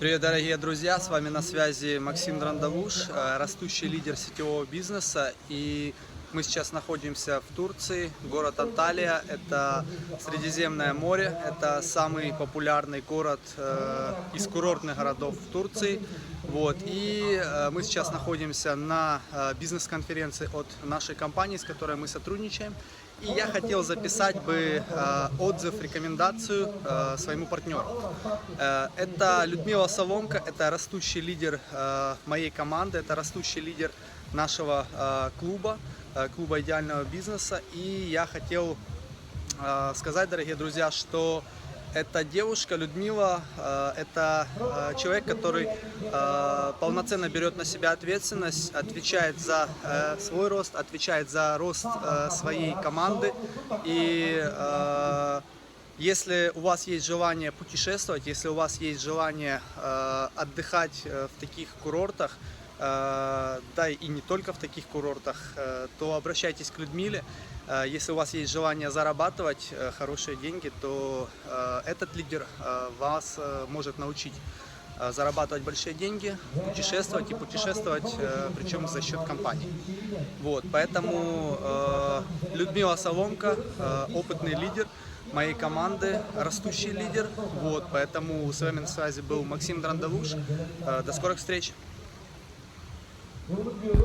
Привет, дорогие друзья! С вами на связи Максим Драндавуш, э, растущий лидер сетевого бизнеса. И мы сейчас находимся в Турции, город Анталия. Это Средиземное море, это самый популярный город э, из курортных городов в Турции. Вот. И э, мы сейчас находимся на э, бизнес-конференции от нашей компании, с которой мы сотрудничаем. И я хотел записать бы э, отзыв, рекомендацию э, своему партнеру. Э, это Людмила Соломка, это растущий лидер э, моей команды, это растущий лидер нашего э, клуба, э, клуба идеального бизнеса. И я хотел э, сказать, дорогие друзья, что эта девушка Людмила, это человек, который полноценно берет на себя ответственность, отвечает за э, свой рост, отвечает за рост э, своей команды. И если у вас есть желание путешествовать, если у вас есть желание отдыхать э, в таких курортах, да и не только в таких курортах, э, то обращайтесь к Людмиле. Э, Если у вас есть желание зарабатывать э, хорошие деньги, то э, этот лидер э, вас э, может научить э, зарабатывать большие деньги, путешествовать и путешествовать, э, причем за счет компании. Вот, поэтому э, Людмила Соломка, э, опытный лидер моей команды, растущий лидер. Вот, поэтому с вами на связи был Максим Драндавуш. Э, До скорых встреч! Yıllık diyorum.